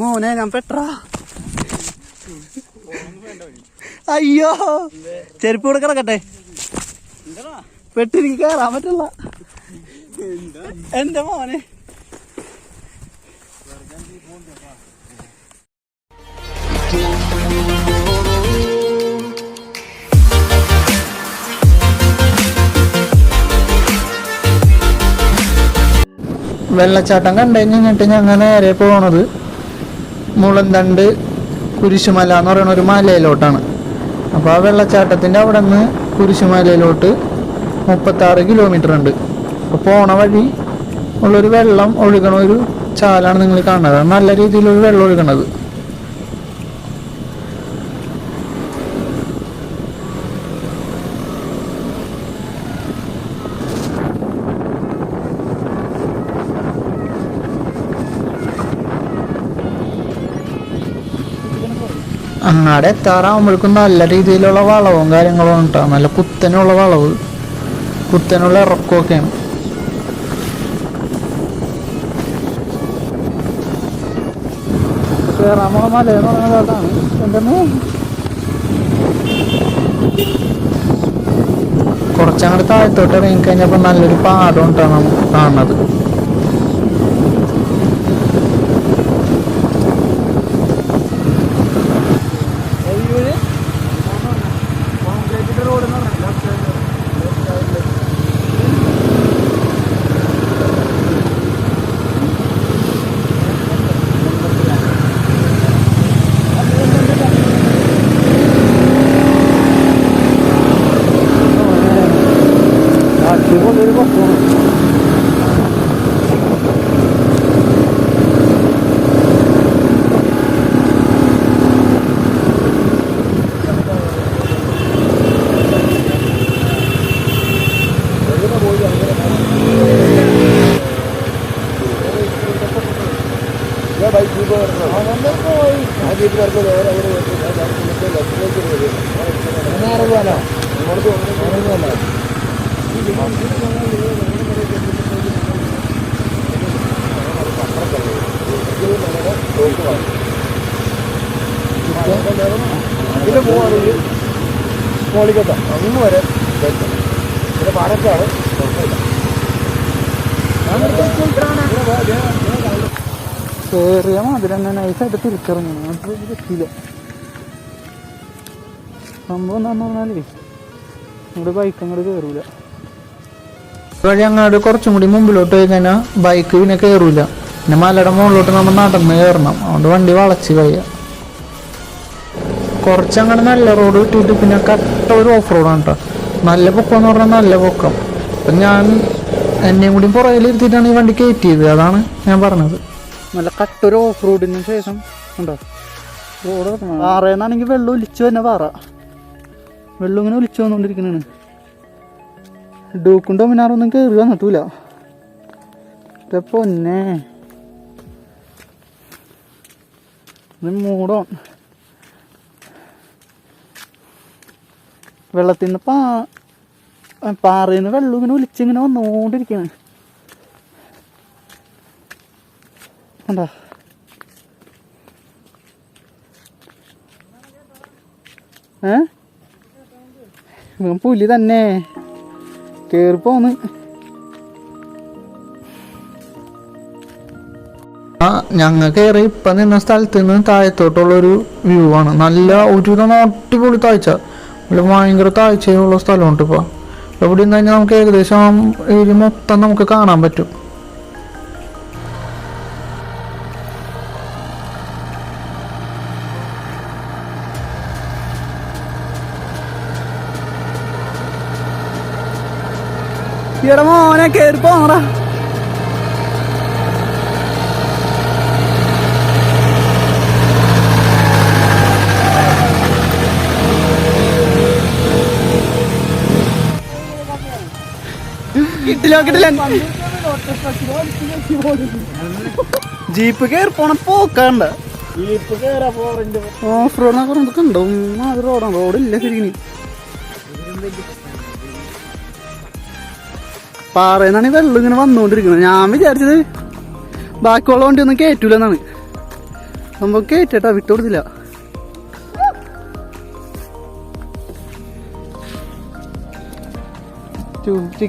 മോനെ ഞാൻ പെട്രാ. അയ്യോ ചെരുപ്പ് കൂടെ കിടക്കട്ടെ. പെട്ടിരിക്ക് കയറാൻ പറ്റില്ല. എന്റെ മോനെ. വെള്ളച്ചാട്ടം കണ്ടു കഴിഞ്ഞിട്ട് ഞങ്ങൾ നേരെ പോണത് മുളന്തണ്ട് കുരിശുമല എന്ന് പറയുന്ന ഒരു മലയിലോട്ടാണ്. അപ്പോൾ ആ വെള്ളച്ചാട്ടത്തിന്റെ അവിടെ നിന്ന് കുരിശുമലയിലോട്ട് മുപ്പത്താറ് കിലോമീറ്റർ ഉണ്ട്. അപ്പോൾ പോണ വഴി ഉള്ളൊരു വെള്ളം ഒഴുകണ ഒരു ചാലാണ് നിങ്ങൾ കാണുന്നത്. നല്ല രീതിയിലൊരു വെള്ളം ഒഴുകണത്. അങ്ങാടെ എത്താറാകുമ്പോഴേക്കും നല്ല രീതിയിലുള്ള വളവും കാര്യങ്ങളും ഉണ്ടാവും നല്ല കുത്തനുള്ള വളവ്. കുത്തനുള്ള ഇറക്കമൊക്കെയാണ് കേറാമോള മല എന്ന് പറയുന്ന ഭാഗത്താണ് എന്തെന്ന്? കുറച്ചങ്ങോട്ട് താഴത്തോട്ട് ഇറങ്ങി കഴിഞ്ഞപ്പോൾ നല്ലൊരു പാടം ഉണ്ടാണ് നമുക്ക് കാണുന്നത് ഇതിന് പോവാണെങ്കിൽ കോളിക്കത്ത അങ്ങ് വരെ പിന്നെ പാലക്കാട് കുഴപ്പമില്ല കേറിയ മാതിരി തന്നെ നൈസായിട്ട് തിരിച്ചറിഞ്ഞു അത് പറ്റില്ല സംഭവം എന്താന്ന് പറഞ്ഞാലേ നമ്മുടെ ബൈക്ക് അങ്ങോട്ട് കയറൂല വഴി അങ്ങോട്ട് കുറച്ചും കൂടി മുമ്പിലോട്ട് പോയി കഴിഞ്ഞാൽ ബൈക്ക് പിന്നെ കയറൂല പിന്നെ മലയുടെ മുകളിലോട്ട് നമ്മൾ നടന്ന് കയറണം അതുകൊണ്ട് വണ്ടി വളച്ച് കഴിയാം കുറച്ചങ്ങനെ നല്ല റോഡ് കിട്ടിയിട്ട് പിന്നെ കട്ട ഒരു ഓഫ് റോഡാണ് കേട്ടോ നല്ല പൊക്കം എന്ന് പറഞ്ഞാൽ നല്ല പൊക്കം. അപ്പം ഞാൻ എന്നെയും കൂടി പുറകിലിരുത്തിയിട്ടാണ് ഈ വണ്ടി കയറ്റിയത്. അതാണ് ഞാൻ പറഞ്ഞത്. നല്ല കട്ടൊരു ഓഫ് റോഡിന് ശേഷം ഉണ്ടോ? റോഡ് പാറയെന്നാണെങ്കിൽ വെള്ളം ഒലിച്ചു തന്നെ പാറ വെള്ളം ഇങ്ങനെ ഒലിച്ചു വന്നുകൊണ്ടിരിക്കുന്നതാണ് ഡൂക്കും ഡൊമിനാറൊന്നും കയറി വന്നിട്ടില്ല പൊന്നെ. മൂടോ വെള്ളത്തിൽ നിന്ന് പാ പാറയിൽ നിന്ന് വെള്ളം ഇങ്ങനെ ഒലിച്ചിങ്ങനെ വന്നുകൊണ്ടിരിക്കുകയാണ് കണ്ടോ? ഏ? ഇവൻ പുലി തന്നെ. കേറിപ്പോന്ന് ഞങ്ങൾ കയറി ഇപ്പം നിന്ന സ്ഥലത്ത് നിന്ന് താഴത്തോട്ടുള്ളൊരു വ്യൂ ആണ്. നല്ല ഒരു അടിപൊളി താഴ്ച. ഇവിടെ ഭയങ്കര താഴ്ചയുള്ള സ്ഥലമുണ്ട് ഇപ്പോൾ ഇവിടെ നിന്ന് കഴിഞ്ഞാൽ നമുക്ക് ഏകദേശം ഏരിയ മൊത്തം നമുക്ക് കാണാൻ പറ്റും. ഇവിടെ മോനെ കേറി പോണടാ ജീപ്പ് കയറി പോണ പോക്കണ്ട. കയറാ ഓഫ് റോഡ് റോഡാണ് റോഡില്ല ശരിക്കും പാറയെന്നാണ് ഈ വെള്ളം ഇങ്ങനെ വന്നുകൊണ്ടിരിക്കുന്നത്. ഞാൻ വിചാരിച്ചത് ബാക്കിയുള്ള വണ്ടി ഒന്നും കയറ്റൂല എന്നാണ് നമുക്ക് കയറ്റട്ടാ വിട്ടു കൊടുത്തില്ല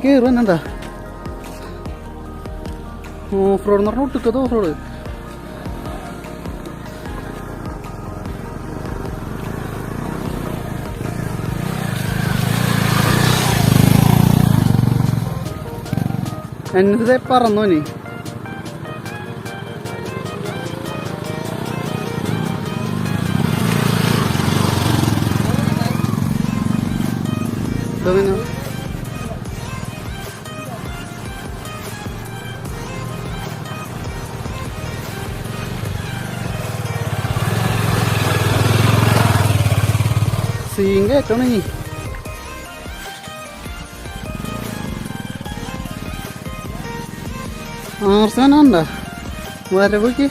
കയറും എന്നാ ഓഫ് റോഡ് എന്ന് പറഞ്ഞാൽ ഒട്ടുക്കത് ഓഫ് റോഡ്. എന്നത് പറന്നോനെ ഇതെങ്ങനെ സീങ്ക കേട്ടോണ നീ? Ağırsan anda. Var bu ki.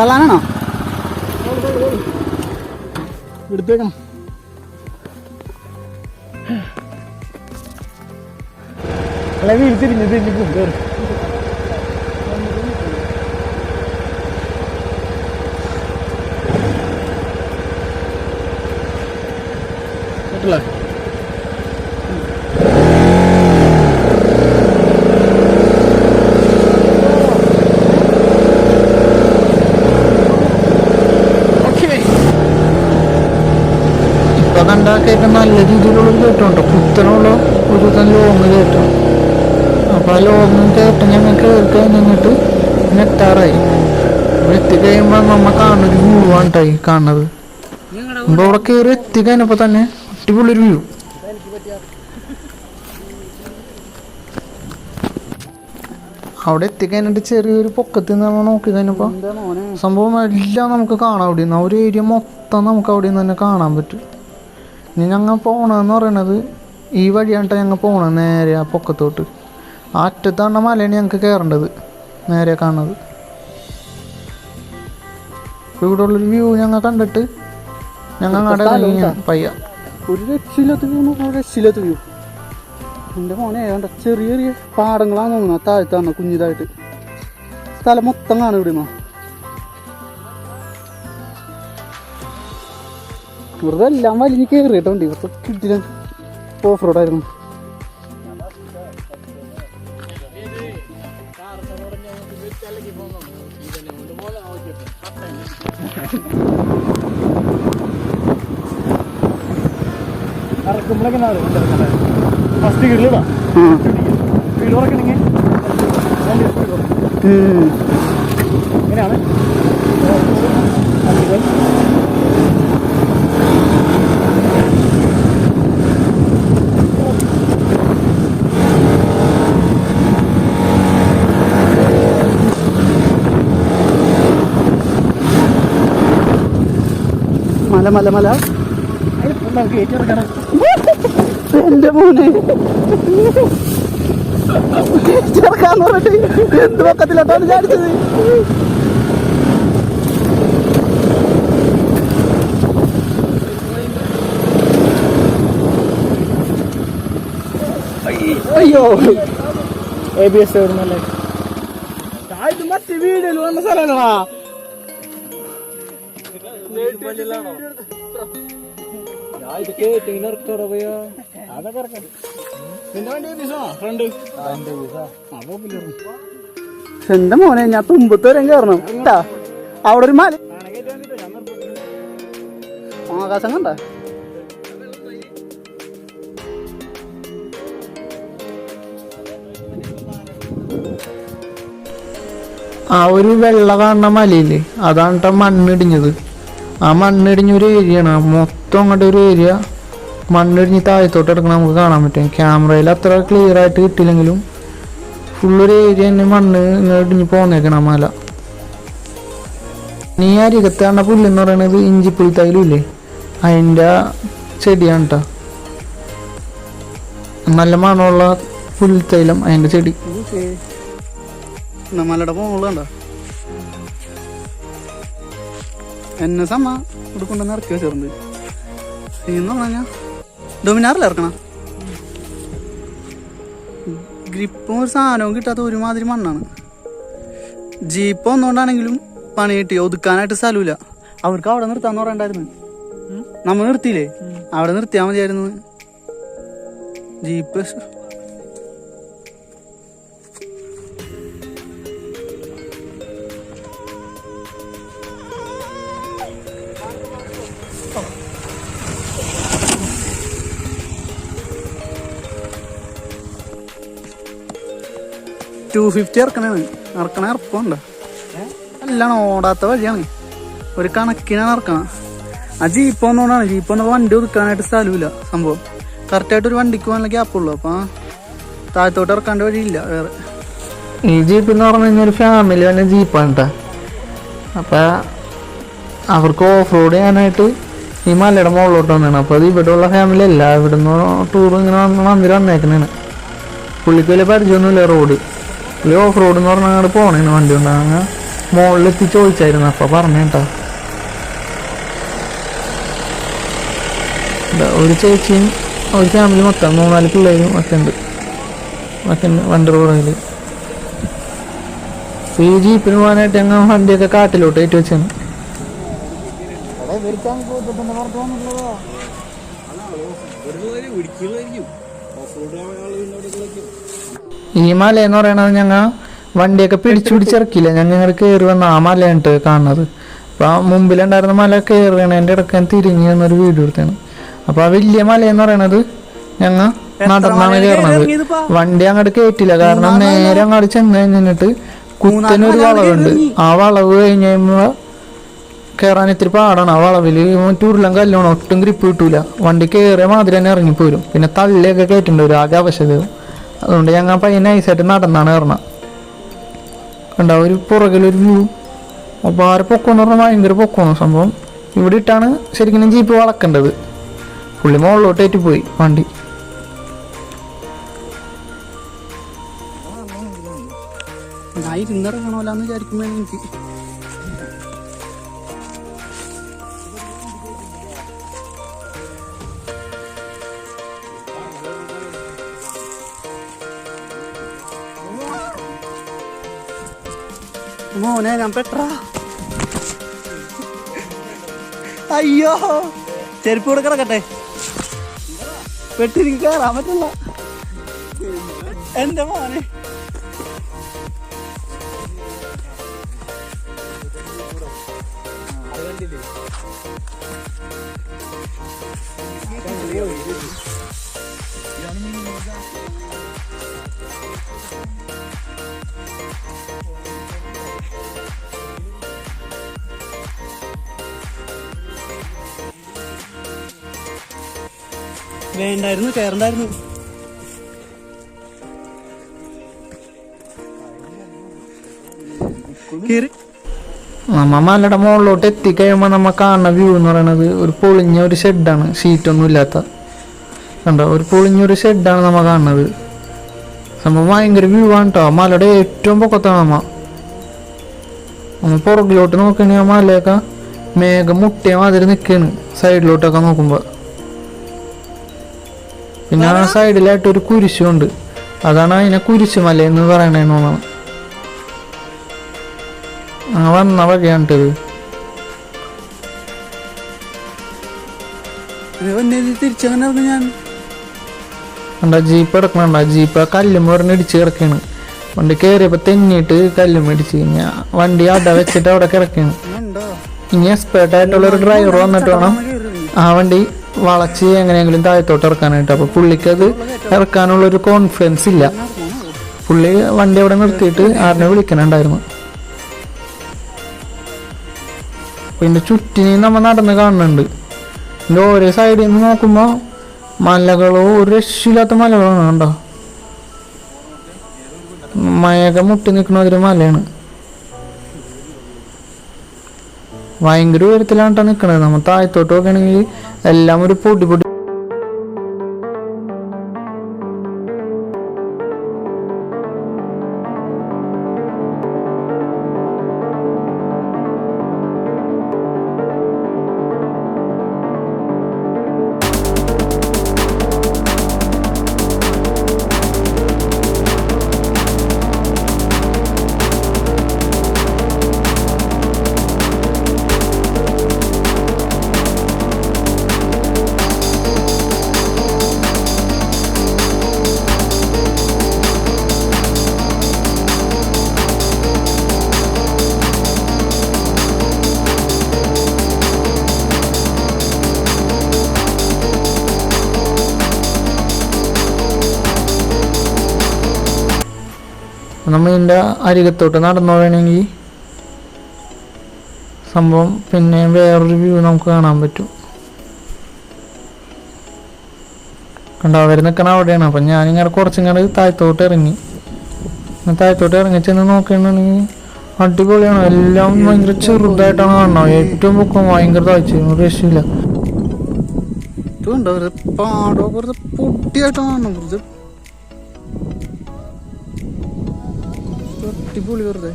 തള്ളാനാണോ എടുത്തേക്കണം. അല്ല വീൽ തിരിഞ്ഞ് തിരിഞ്ഞ് കേട്ടില്ലേ. കേൾക്കാൻ നല്ല രീതിയിലുള്ള കേട്ടോണ്ടോ കുത്തനുള്ള ഒരു തന്നെ ലോങ് കേട്ടോ അപ്പോൾ ആ ലോങ് കേട്ട് ഞങ്ങൾ കയറി കഴിഞ്ഞിട്ട് പിന്നെ എത്താറായി. എത്തിക്കഴിയുമ്പോൾ നമ്മ കാണുന്നൊരു വ്യൂ ആണ് ഈ കാണുന്നത്. അപ്പോൾ അവിടെ കയറി എത്തിക്കഴിഞ്ഞപ്പോ തന്നെ അടിപൊളിയൊരു വ്യൂ അവിടെ എത്തിക്കഴിഞ്ഞിട്ട് ചെറിയൊരു പൊക്കത്തിൽ നിന്ന് നമ്മൾ നോക്കി കഴിഞ്ഞപ്പോൾ സംഭവം എല്ലാം നമുക്ക് കാണാം അവിടെ നിന്ന് ആ ഒരു ഏരിയ മൊത്തം നമുക്ക് അവിടെ നിന്ന് തന്നെ കാണാൻ പറ്റും. ഇനി ഞങ്ങൾ പോകണമെന്ന് പറയണത് ഈ വഴിയാണ്ട ഞങ്ങൾ പോകണം നേരെ ആ പൊക്കത്തോട്ട്. ആ അറ്റത്താണ് മലയാണ് ഞങ്ങൾക്ക് കയറേണ്ടത് നേരെ കാണുന്നത്. ഇവിടെ ഉള്ളൊരു വ്യൂ ഞങ്ങൾ കണ്ടിട്ട് ഞങ്ങൾ അങ്ങോട്ട് പയ്യ. ഒരു രക്ഷയില്ലാത്ത വ്യൂ ഒരു രക്ഷയില്ലാത്ത വ്യൂ എന്റെ മോനെ ഏതാണ്ട് ചെറിയ ചെറിയ പാടങ്ങളാണ് തോന്നുന്നത് താഴത്താണ് കുഞ്ഞിതായിട്ട്. സ്ഥലം മൊത്തം കാണും ഇവിടുന്ന് വെറുതെ എല്ലാം വലിഞ്ഞ് കയറിയിട്ടുണ്ട് ഇവിടുത്തെ കിട്ടില്ല ഓഫ് റോഡായിരുന്നു ഫസ്റ്റ് മല മല മല. എന്റെ മോനെ. ചേർക്കാന്ന് പറഞ്ഞിട്ട് എന്ത് പക്കത്തിലോട്ടാണ് ചാടിച്ചത്? അയ്യോ. എ ബി എസ് വരുന്നല്ലേ മറ്റേ വീഡിയോയിൽ വന്ന സ്ഥലമാണോ ഇത് കേട്ടിങ്ങനെ ഇറക്കട പോയാ. അതൊക്കെ ഇറക്കാം നിന്റെ വണ്ടി ഫ്രണ്ട്. അപ്പൊ പിന്നെ എന്റെ മോനെ ഞാൻ തുമ്പത്ത് വരെ കയറണം കേട്ടാ അവിടെ ഒരു മല. ആകാശം കണ്ട? ആ ഒരു വെള്ള കാണുന്ന മലയില്ലേ? അതാണ് ട്ടോ മണ്ണിടിഞ്ഞത് ആ മണ്ണിടിഞ്ഞ ഒരു ഏരിയയാണ്. മൊത്തം അങ്ങോട്ട് ഒരു ഏരിയ. മണ്ണിടിഞ്ഞ് താഴത്തോട്ട് എടുക്കണം നമുക്ക് കാണാൻ പറ്റും. ക്യാമറയിൽ അത്ര ക്ലിയർ ആയിട്ട് കിട്ടിയില്ലെങ്കിലും ഫുള്ളൊരു ഏരിയ തന്നെ മണ്ണ് ഇങ്ങനെ ഇടിഞ്ഞ് പോന്നേക്കണം മല. നീ അരികത്ത് കാണുന്ന പുല്ലെന്ന് പറയുന്നത് ഇഞ്ചിപ്പുളിത്തൈലും ഇല്ലേ? അതിന്റെ ചെടിയാണ് കേട്ടോ നല്ല മണമുള്ള പുൽത്തൈലം അതിന്റെ ചെടി. മലയുടെ മോൾ എന്നെ സമ്മ ഇവിടെ കൊണ്ടുവന്ന് ഇറക്കി വെച്ചിട്ടുണ്ട്. എന്ന് പറഞ്ഞാ ഡൊമിനാറിൽ ഇറക്കണം. ഗ്രിപ്പും ഒരു സാധനവും കിട്ടാത്ത ഒരുമാതിരി മണ്ണാണ്. ജീപ്പ് ഒന്നുകൊണ്ടാണെങ്കിലും പണി കിട്ടി ഒതുക്കാനായിട്ട് സ്ഥലമില്ല. അവർക്ക് അവിടെ നിർത്താന്ന് പറയണ്ടായിരുന്നു. നമ്മൾ നിർത്തിയില്ലേ? അവിടെ നിർത്തിയാൽ മതിയായിരുന്നു. ജീപ്പ് ഫിഫ്റ്റി ഇറക്കണേണ് ഇറക്കണ ഇറക്കണ്ട എല്ലാം ഓടാത്ത വഴിയാണ്. ഒരു കണക്കിനാണ് ഇറക്കണം ആ ജീപ്പ് ഒന്നുകൊണ്ടാണ് ജീപ്പ് വണ്ടി ഒതുക്കാനായിട്ട് സ്ഥലമില്ല സംഭവം. കറക്റ്റായിട്ട് ഒരു വണ്ടിക്ക് പോകാനുള്ള ഗ്യാപ്പുള്ളൂ അപ്പൊ താഴത്തോട്ട് ഇറക്കാണ്ട് വഴിയില്ല വേറെ. ഈ ജീപ്പ് എന്ന് പറഞ്ഞു കഴിഞ്ഞാൽ ഒരു ഫാമിലി തന്നെ ജീപ്പാണ് അപ്പൊ അവർക്ക് ഓഫ് റോഡ് ചെയ്യാനായിട്ട് ഈ മലയുടെ മുകളിലോട്ട് വന്നതാണ്. അപ്പോൾ അത് ഇവിടെ ഉള്ള ഫാമിലി അല്ല. ഇവിടുന്ന് ടൂർ ഇങ്ങനെ വന്ന് വന്നിട്ട് വന്നേക്കുന്നതാണ് പുള്ളിക്ക് വലിയ പരിചയമൊന്നുമില്ല റോഡ് പുള്ളി ഓഫ് റോഡ് എന്ന് പറഞ്ഞാൽ അങ്ങോട്ട് പോണേണ് വണ്ടി കൊണ്ട് അങ്ങനെ മുകളിലെത്തി ചോദിച്ചായിരുന്നു അപ്പോൾ പറഞ്ഞു കേട്ടോ ദാ ഒരു ചേച്ചിയും ഒരു ഫാമിലി മൊത്തം മൂന്നാൽ പിള്ളേരും ഒക്കെ ഉണ്ട്. ഒക്കെ ഉണ്ട് വണ്ടി റോഡിൽ ഈ ജീപ്പിന് പോകാനായിട്ട് ഞങ്ങൾ വണ്ടിയൊക്കെ കാട്ടിലോട്ട് ഏറ്റു വെച്ചാണ് ഈ മല എന്ന് പറയണത് ഞങ്ങൾ വണ്ടിയൊക്കെ പിടിച്ചു പിടിച്ചിറക്കില്ല ഞങ്ങൾ ഇങ്ങനെ കയറി വന്ന ആ മലയാണ് കാണുന്നത്. അപ്പൊ ആ മുമ്പിലുണ്ടായിരുന്ന മല കയറുകണതിന്റെ ഇടയ്ക്ക് തിരിഞ്ഞു തിരിഞ്ഞ് എന്നൊരു വീഡിയോ എടുത്താണ്. അപ്പൊ ആ വലിയ മല എന്ന് പറയണത് ഞങ്ങൾ നടന്നാണ് കയറണത് വണ്ടി അങ്ങോട്ട് കയറ്റില്ല കാരണം നേരെ അങ്ങോട്ട് ചെന്ന് കഴിഞ്ഞിട്ട് കുത്തനൊരു വളവുണ്ട്. ആ വളവ് കഴിഞ്ഞ് കയറാൻ ഇത്തിരി പാടാണ്. ആ വളവിൽ ടൂറിലും കല്ലാണ് ഒട്ടും ഗ്രിപ്പ് കിട്ടൂല. വണ്ടി കയറിയ മാതിരി തന്നെ ഇറങ്ങിപ്പോരും. പിന്നെ തള്ളിയൊക്കെ കയറ്റുണ്ട് ഒരു ആകെ ആവശ്യകത അതുകൊണ്ട് ഞങ്ങൾ പയ്യൻ നൈസായിട്ട് നടന്നാണ് കയറണം കണ്ട ഒരു പുറകിലൊരു വ്യൂ അപ്പോൾ ആരെ പൊക്കമെന്ന് പറഞ്ഞാൽ ഭയങ്കര പൊക്കമാണ് സംഭവം. ഇവിടെ ഇട്ടാണ് ശരിക്കും ജീപ്പ് വളക്കേണ്ടത്. പുള്ളി മുകളിലോട്ടേറ്റ് പോയി വണ്ടി. ഇരുന്നിറങ്ങണമല്ലാന്ന് വിചാരിക്കുമ്പോ എനിക്ക് മോനെ ഞാൻ പെട്ടാ അയ്യോ ചെരുപ്പ് കൂടെ കിടക്കട്ടെ. പെട്ടിരിക്കും പറ്റില്ല. എന്റെ മോനെ. വേണ്ടായിരുന്നു കയറണ്ടായിരുന്നു കേറി. നമ്മ മലയുടെ മുകളിലോട്ട് എത്തിക്കഴിയുമ്പോൾ നമ്മൾ കാണുന്ന വ്യൂ എന്ന് പറയുന്നത് ഒരു പൊളിഞ്ഞ ഒരു ഷെഡാണ് ഷീറ്റൊന്നും ഇല്ലാത്ത. കണ്ടോ? ഒരു പൊളിഞ്ഞ ഒരു ഷെഡാണ് നമ്മ കാണുന്നത്. സംഭവം ഭയങ്കര വ്യൂ ആണ് കേട്ടോ മലയുടെ ഏറ്റവും പൊക്കത്താണ് നമ്മ. നമ്മ പുറകിലോട്ട് നോക്കുകയാണെങ്കിൽ ആ മലയൊക്കെ മേഘം മുട്ടിയ മാതിരി നിൽക്കുകയാണ് സൈഡിലോട്ടൊക്കെ നോക്കുമ്പോൾ പിന്നെ ആ സൈഡിലായിട്ട് ഒരു കുരിശുണ്ട്. അതാണ് അതിനെ കുരിശുമല എന്ന് പറയണേന്ന് തോന്നണം. ആ വന്ന വഴിയാണിട്ടത് തിരിച്ചങ്ങനെ ഞാൻ. കണ്ട ജീപ്പ് എടുക്കണണ്ട ജീപ്പ് ആ കല്ലും പറഞ്ഞ് ഇടിച്ച് കിടക്കാണ് വണ്ടി കേറിയപ്പോ തെന്നിയിട്ട് കല്ലും ഇടിച്ച് ഞാൻ വണ്ടി അട വെച്ചിട്ട് അവിടെ കിടക്കാണ് ഇനി എക്സ്പേർട്ട് ആയിട്ടുള്ള ഒരു ഡ്രൈവർ വന്നിട്ട് വേണം. ആ വണ്ടി വളച്ച് എങ്ങനെയെങ്കിലും താഴത്തോട്ട് ഇറക്കാനായിട്ട്. അപ്പോൾ പുള്ളിക്ക് അത് ഇറക്കാനുള്ള ഒരു കോൺഫിഡൻസ് ഇല്ല. പുള്ളി വണ്ടി അവിടെ നിർത്തിയിട്ട് ആറിനെ വിളിക്കണുണ്ടായിരുന്നു. പിന്നെ ചുറ്റിനെ നമ്മൾ നടന്ന് കാണുന്നുണ്ട്. എന്റെ ഓരോ സൈഡിൽ നിന്ന് നോക്കുമ്പോ മലകളോ ഒരു രക്ഷയില്ലാത്ത മലകളാണ് കണ്ടോ. മയക മുട്ടി നിൽക്കുന്ന ഒരു മലയാണ്. ഭയങ്കര ഉയരത്തിലാണ് ട്ടോ നമ്മൾ നമ്മ താഴത്തോട്ട് നോക്കുകയാണെങ്കിൽ എല്ലാം ഒരു പൊടി പൊടി നമ്മ ഇതിന്റെ അരികത്തോട്ട് നടന്നു വേണമെങ്കിൽ സംഭവം പിന്നെ വേറൊരു വ്യൂ നമുക്ക് കാണാൻ പറ്റും. കണ്ടോ അവർ നിൽക്കണ അവിടെയാണ്. അപ്പം ഞാനിങ്ങനെ കുറച്ചിങ്ങനെ താഴത്തോട്ട് ഇറങ്ങി. താഴ്ത്തോട്ട് ഇറങ്ങി ചെന്ന് നോക്കുകയാണെങ്കിൽ അടിപൊളിയാണ്. എല്ലാം ഭയങ്കര ചെറുതായിട്ടാണ് കാണണം ഏറ്റവും പൊക്കം ഭയങ്കര താഴ്ച രക്ഷയില്ല. പാടോ? വെറുതെ പൊട്ടിയായിട്ടാണ് കാണുന്നത്. അടിപൊളി വെറുതെ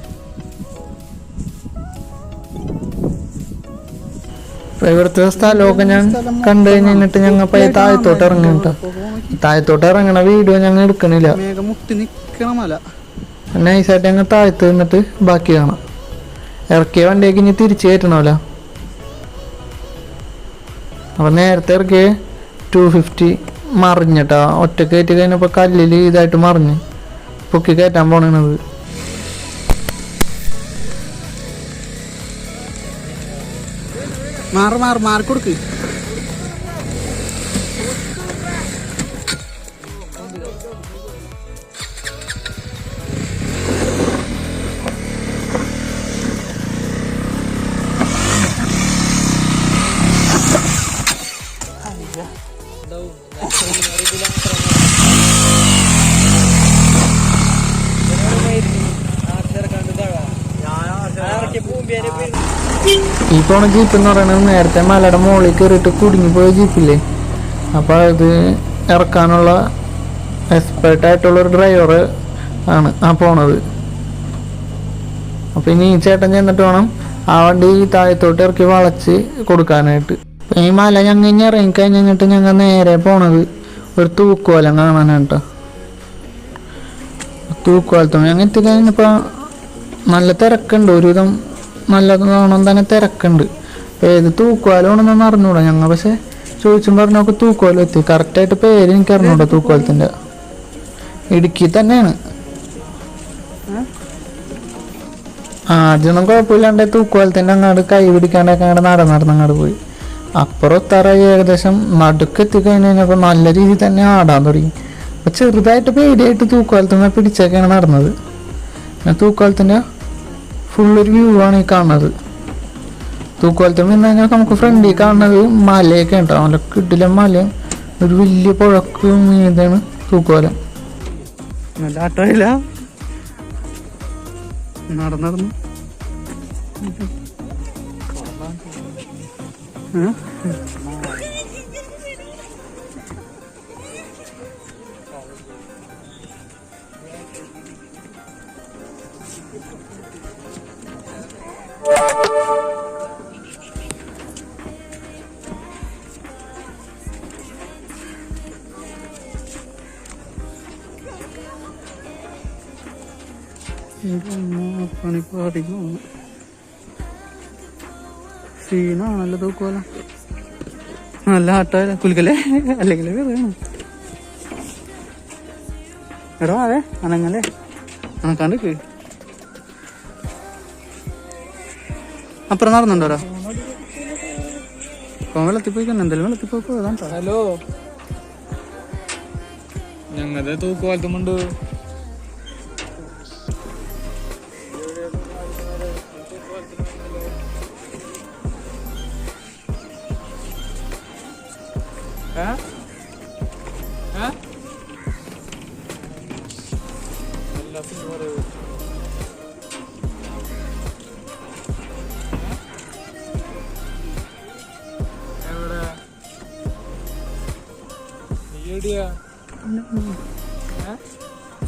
ഇവിടുത്തെ സ്ഥലമൊക്കെ ഞാൻ കണ്ടു കഴിഞ്ഞിട്ട് ഞങ്ങൾ പയ്യെ താഴത്തോട്ട് ഇറങ്ങി കേട്ടോ. താഴത്തോട്ട് ഇറങ്ങണ വീഡിയോ ഞങ്ങൾ എടുക്കണില്ല. നൈസായിട്ട് ഞങ്ങൾ താഴത്ത് നിന്നിട്ട് ബാക്കി കാണാം. ഇറക്കിയ വണ്ടിയൊക്കെ ഇനി തിരിച്ചു കയറ്റണമല്ല. അപ്പൊ നേരത്തെ ഇറക്കിയ ടു ഫിഫ്റ്റി മറിഞ്ഞിട്ടാ ഒറ്റ കയറ്റി കഴിഞ്ഞപ്പോ കല്ലിൽ ഇതായിട്ട് മറിഞ്ഞ് പൊക്കി കയറ്റാൻ പോണത്. മാറി മാറി മാറി കൊടുക്ക്. പോണ ജീപ്പ് എന്ന് പറയുന്നത് നേരത്തെ മലയുടെ മുകളിൽ കയറിയിട്ട് കുടുങ്ങിപ്പോയ ജീപ്പില്ലേ അപ്പോൾ അത് ഇറക്കാനുള്ള എക്സ്പെർട്ട് ആയിട്ടുള്ള ഒരു ഡ്രൈവർ ആണ് ആ പോണത്. അപ്പോൾ ഇനി ഈ ചേട്ടൻ ചെന്നിട്ട് വേണം ആ വണ്ടി താഴത്തോട്ട് ഇറക്കി വളച്ച് കൊടുക്കാനായിട്ട്. ഈ മല ഞങ്ങൾ ഇനി ഇറങ്ങിക്കഴിഞ്ഞ് കഴിഞ്ഞിട്ട് ഞങ്ങൾ നേരെ പോണത് ഒരു തൂക്കുവലം കാണാനാട്ടോ. തൂക്കുവലത്തും ഞങ്ങൾ എത്തിക്കഴിഞ്ഞപ്പോൾ നല്ല തിരക്കുണ്ട്. ഒരുവിധം നല്ല കാണാൻ തന്നെ തിരക്കുണ്ട്. അപ്പോൾ ഏത് തൂക്കുവാലമാണെന്നൊന്നും അറിഞ്ഞൂടാ ഞങ്ങൾ പക്ഷെ ചോദിച്ചും പറഞ്ഞൊക്കെ തൂക്കുവാലും എത്തി കറക്റ്റായിട്ട് പേര് എനിക്ക് അറിഞ്ഞൂടാ തൂക്കുവാലത്തിന്റെ ഇടുക്കി തന്നെയാണ്. ആദ്യമൊന്നും കുഴപ്പമില്ലാണ്ട് തൂക്കുവാലത്തിന്റെ അങ്ങോട്ട് കൈ പിടിക്കാണ്ടൊക്കെ അങ്ങോട്ട് നടന്ന് നടന്ന് അങ്ങോട്ട് പോയി. അപ്പുറം ഒത്തറ ഏകദേശം നടുക്കെത്തി എത്തിക്കഴിഞ്ഞ് കഴിഞ്ഞപ്പോൾ നല്ല രീതിയിൽ തന്നെ ആടാൻ തുടങ്ങി. അപ്പോൾ ചെറുതായിട്ട് പേടിയായിട്ട് തൂക്കുവാലത്തുമ്മ പിടിച്ചൊക്കെയാണ് നടന്നത്. പിന്നെ തൂക്കുവാലത്തിന്റെ ഫുള്ളൊരു വ്യൂ ആണ് ഈ കാണുന്നത്. തൂക്കുവാലത്തും നിന്ന് കഴിഞ്ഞാൽ നമുക്ക് ഫ്രണ്ടിൽ കാണുന്നത് മലയൊക്കെ ഉണ്ടാവും നല്ല കിടിലം മലയും ഒരു വലിയ പുഴക്ക് മീതാണ് തൂക്കുവാലം. നല്ല ആട്ടമില്ല നടന്ന് നടന്ന്. സീനാണല്ലോ തൂക്കുമല്ല നല്ല ആട്ടമല്ല? കുലിക്കല്ലേ അല്ലെങ്കിൽ വേറെയാണ് അതെ അനങ്ങല്ലേ? അനക്കാണ്ട് അപ്പുറം നടന്നുണ്ടോടാ ഇപ്പൊ വെള്ളത്തിൽ ഹലോ. ഞങ്ങളുടെ തൂക്കുപാലത്തുമുണ്ട്.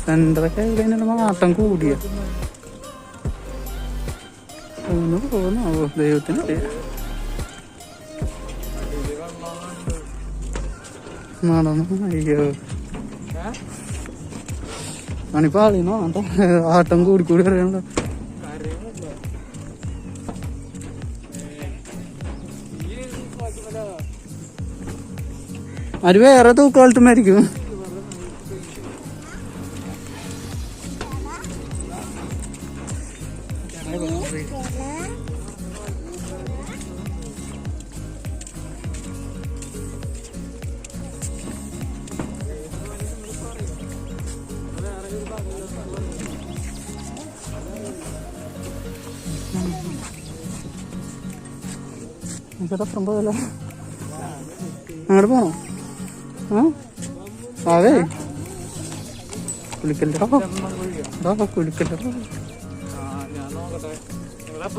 സെന്ററൊക്കെ ഇവിടെ മാട്ടം കൂടിയ. ദൈവത്തിന് നടന്നു? അയ്യോ? പണിപ്പോ ആട്ടം കൂടി കൂടി തൂക്കുപാലത്തുമ്മലാ. അത് വേറെ തൂക്കാലത്ത് അപ്പുറം പോയല്ലോ അങ്ങോട്ട് പോണോ? ആ? അതെ കുളിക്കല്ലോ കുളിക്കല്ലോ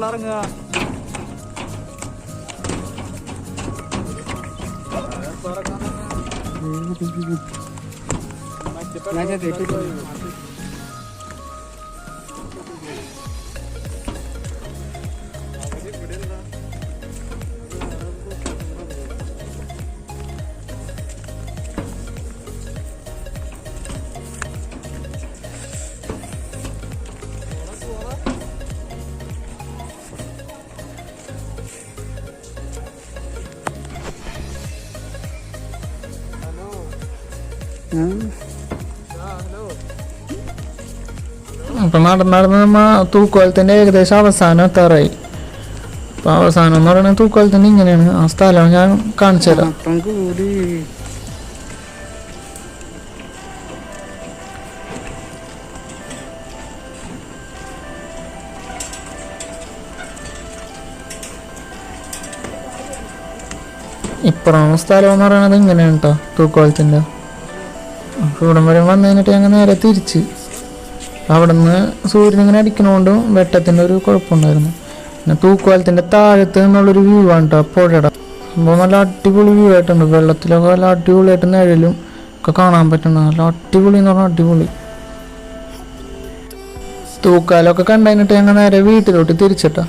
ഇറങ്ങുക? അപ്പൊ നടന്ന് നടന്ന് നമ്മ തൂക്കോലത്തിന്റെ ഏകദേശം അവസാനം എത്താറായി. അപ്പം അവസാനം എന്ന് പറയുന്നത് തൂക്കോലത്തിന്റെ ഇങ്ങനെയാണ്. ആ സ്ഥലം ഞാൻ കാണിച്ചു തരാം. ഇപ്പുറം സ്ഥലം എന്ന് പറയുന്നത് ഇങ്ങനെയാണ് കേട്ടോ തൂക്കോലത്തിന്റെ അപ്പൊ ഇവിടം വരെ വന്നു കഴിഞ്ഞിട്ട് ഞങ്ങൾ നേരെ തിരിച്ച്. അവിടെ നിന്ന് സൂര്യൻ ഇങ്ങനെ അടിക്കണോണ്ടും വെട്ടത്തിന്റെ ഒരു കുഴപ്പമുണ്ടായിരുന്നു. പിന്നെ തൂക്കുവാലത്തിന്റെ താഴത്ത് നിന്നുള്ളൊരു വ്യൂ ആണ് കേട്ടോ പുഴയുടെ. സംഭവം നല്ല അടിപൊളി വ്യൂ ആയിട്ടുണ്ട്. വെള്ളത്തിലൊക്കെ നല്ല അടിപൊളിയായിട്ട് നിഴലും ഒക്കെ കാണാൻ പറ്റുന്നുണ്ട് നല്ല അടിപൊളി എന്ന് പറഞ്ഞാൽ അടിപൊളി. തൂക്കാലൊക്കെ കണ്ടു കഴിഞ്ഞിട്ട് ഞങ്ങൾ നേരെ വീട്ടിലോട്ട് തിരിച്ചിട്ടാ